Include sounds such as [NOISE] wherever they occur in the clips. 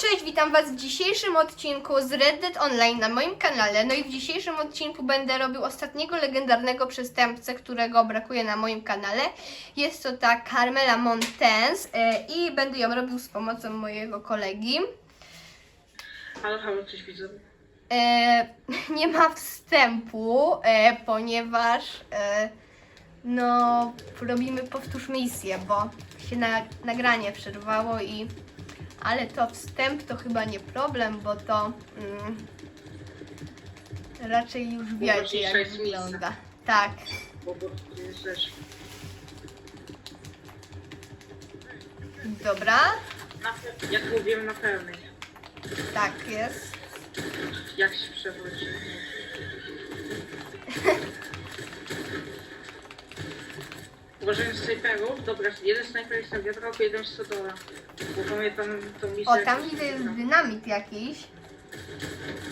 Cześć, witam Was w dzisiejszym odcinku z Red Dead Online na moim kanale. No i w dzisiejszym odcinku będę robił ostatniego legendarnego przestępcę, którego brakuje na moim kanale. Jest to ta Carmela Montens e, i będę ją robił z pomocą mojego kolegi. Halo, halo, coś widzę. E, [LAUGHS] nie ma wstępu, e, ponieważ e, no robimy powtórz misję, bo się na, nagranie przerwało i ale to wstęp to chyba nie problem, bo to mm, raczej już wiecie jak wygląda. Tak, dobra, na, pe- jak mówiłem na pełnej. tak jest. Jak się przewróci. [LAUGHS] Uważając snajperów, dobra, jeden snajper jest na wiatraku, jeden w stodola. Bo pamiętam. O, tam widzę jest dynamit jakiś.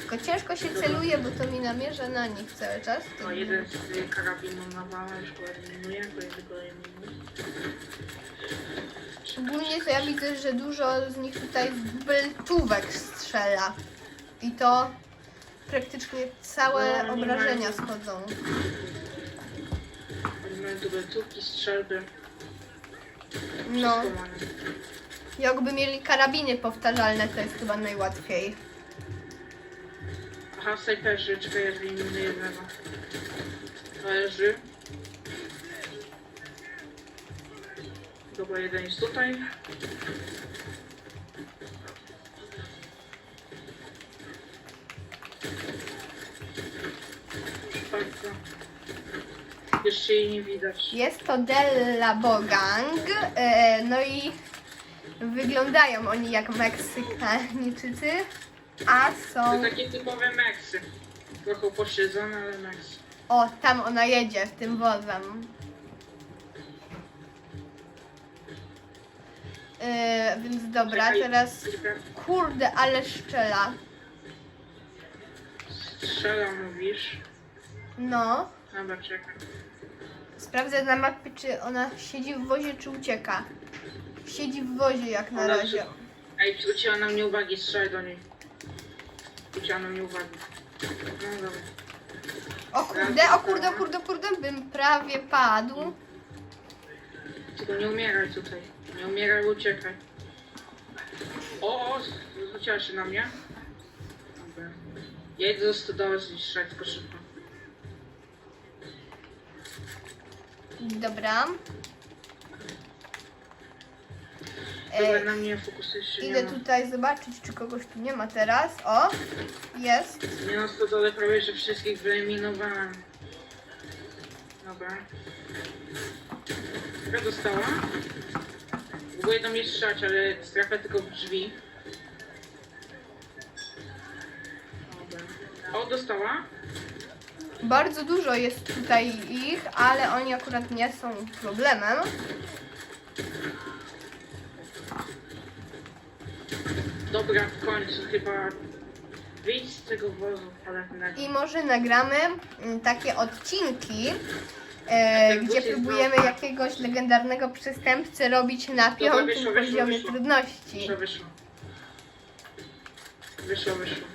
Tylko ciężko się celuje, bo to mi namierza na nich cały czas. No, jeden z karabinu nawala, już go eliminuje, eliminuje. Szczególnie to ja widzę, że dużo z nich tutaj beltówek strzela. I to praktycznie całe No, obrażenia mają- schodzą. Mają tu beltówki, strzelby, No, wszystko. Jakby mieli karabiny powtarzalne, to jest chyba najłatwiej. Aha, snajperzy, czekaj, ja wyeliminuję jednego. Leży. Dobra, jeden jest tutaj. Bardzo. Jeszcze jej nie widać. Jest to Della Bogang, e, no i wyglądają oni jak Meksykańczycy, a To są... takie typowe meksy. Trochę posiedzone, ale meksy. O, tam ona jedzie, tym wozem. E, więc dobra, Czekaj, teraz... Kurde, ale szczela. Strzela, mówisz. No. Dobra, czekaj. Sprawdzę na mapie, czy ona siedzi w wozie, czy ucieka. Siedzi w wozie jak na Ona razie. Ej, zwróciła na mnie uwagi, strzelaj do niej. Zwróciła na mnie uwagi. No dobra. O kurde, o kurde, o kurde, o kurde, bym prawie padł. Tylko nie umieraj tutaj. Nie umieraj, uciekaj. O, o, zwróciła się na mnie. Dobra. Ja idę do stodoły zniszczać, tylko szybko. Dobra. Dobra, na mnie fokusuje się nie idę ma. tutaj zobaczyć, czy kogoś tu nie ma teraz. O, jest. Na stodole prawie, że wszystkich wyeliminowałem. Dobra. Która dostała? Próbuję do mnie strzelać, ale strafę tylko w drzwi. Dobra. O, dostała? Bardzo dużo jest tutaj ich, ale oni akurat nie są problemem. Dobra, w końcu chyba wyjdź z tego wozu. I może nagramy mm, takie odcinki, e, gdzie jest próbujemy jakiegoś legendarnego przestępcę robić na piątym wyszło, wyszło, poziomie wyszło. trudności. Wyszło, wyszło. Wyszło, wyszło.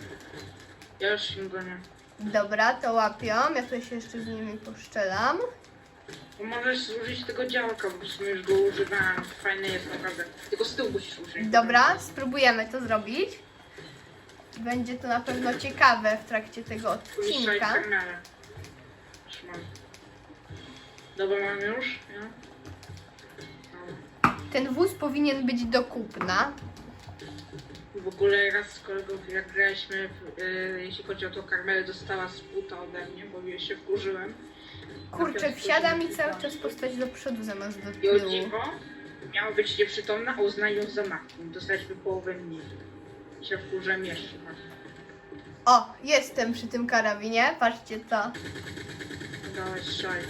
Ja już się gonię. Dobra, to łapią. Ja tutaj się jeszcze z nimi poszczelam. Bo możesz użyć tego działka, bo w sumie już go używałem. Fajny jest naprawdę. Tylko z tyłu musisz użyć. Dobra, spróbujemy to zrobić. Będzie to na pewno ciekawe w trakcie tego Umieszczaj odcinka. Trzymam. Dobra, mam już? Ja? Ten wóz powinien być do kupna. W ogóle raz z kolegą jak graliśmy, w, y, jeśli chodzi o tą karmelę, dostała z buta ode mnie, bo jej się wkurzyłem. Kurczę, wsiada mi cały czas postać do przodu zamiast do I o tyłu. dziwo, miała być nieprzytomna, a uznają ją za matkę. Dostaliśmy połowę mniej. I się wkurzę jeszcze. O, jestem przy tym karabinie. Patrzcie to. Dawaj strzelaj.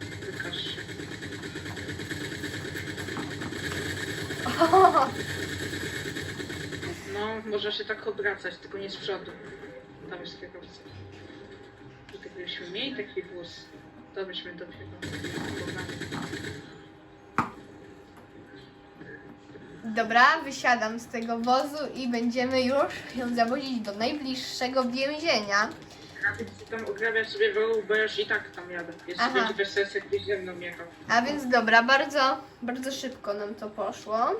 Wykaż się. [LAUGHS] No, można się tak obracać, tylko nie z przodu. Tam jest kierowca. I tak byśmy mieli taki wóz, to byśmy dopiero. Dobra, wysiadam z tego wozu i będziemy już ją zawozić do najbliższego więzienia. Ty tam ograbiać sobie wrogów, bo ja już i tak tam jadę. Jest Aha. będzie bez sensu, jakbyś ze mną jechał. A więc dobra, bardzo, bardzo szybko nam to poszło.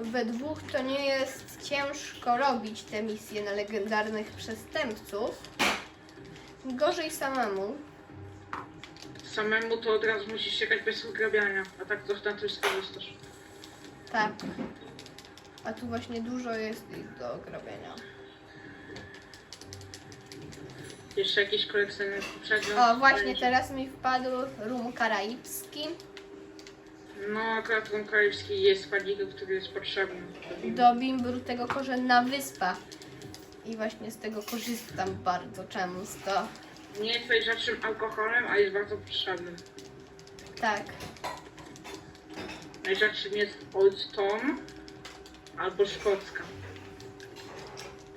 We dwóch to nie jest ciężko robić te misje na legendarnych przestępców. Gorzej samemu. Samemu to od razu musisz jechać bez ograbiania, a tak to na to skorzystasz. Tak. A tu właśnie dużo jest ich do robienia. Jeszcze jakiś kolekcjoner przedmiot. O, właśnie teraz mi wpadł rum karaibski. No, akurat ten karaibski jest składnikiem, który jest potrzebny. Do bimbru tego korzenna wyspa. I właśnie z tego korzystam bardzo często. Nie jest najrzadszym alkoholem, a jest bardzo potrzebnym. Tak. Najrzadszym jest Old Tom albo szkocka.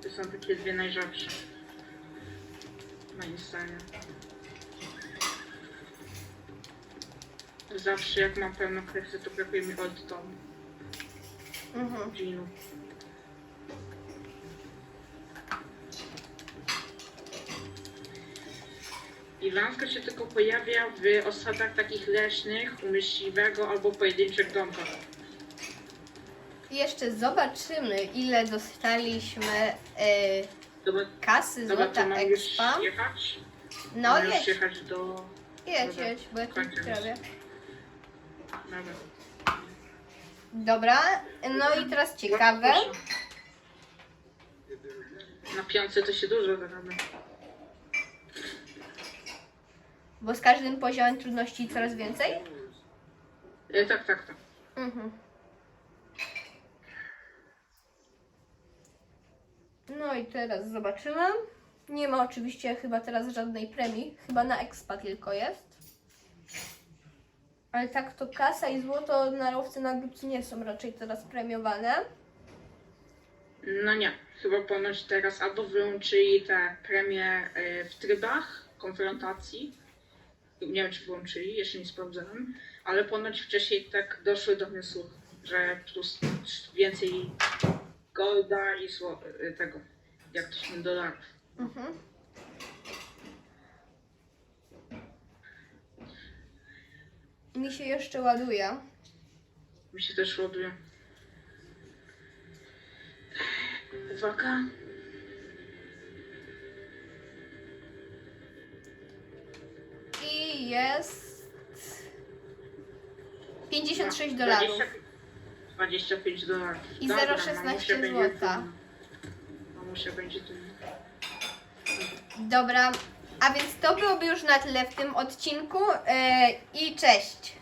To są takie dwie najrzadsze. Moim zdaniem. Zawsze jak mam pełną kwestię, to brakuje mi Old Tom, Mhm. ginu. I wędka się tylko pojawia w osadach takich leśnych, u myśliwego albo pojedynczych domkach. Jeszcze zobaczymy, ile dostaliśmy e, Dobra, kasy dobra złota to mam już expa. jechać? No mam już jedź, jechać do... jedź, jedź, bo ja tu kończę. Dobra. Dobra, no i teraz ciekawe. Na piątce to się dużo zarabia. Bo z każdym poziomem trudności coraz więcej? E, tak, tak, tak. Mhm. No i teraz zobaczymy. Nie ma oczywiście chyba teraz żadnej premii. Chyba na expa tylko jest. Ale tak to kasa i złoto na łowcy nagród nie są raczej teraz premiowane. No nie, chyba ponoć teraz albo wyłączyli te premie e, w trybach konfrontacji. Nie wiem, czy wyłączyli, jeszcze nie sprawdzałem, ale ponoć wcześniej tak doszły do wniosku, że plus więcej golda i zło- e, tego, jak to się dolarów. Mhm. Mi się jeszcze ładuje. Mi się też ładuje. Uwaga. I jest 56 dolarów. 20 25 dolarów. I Dobra, 0,16 mamusia będzie złota. dumna. Mamusia będzie dumna. Dobra, a więc to byłoby już na tyle w tym odcinku. Yy, I cześć!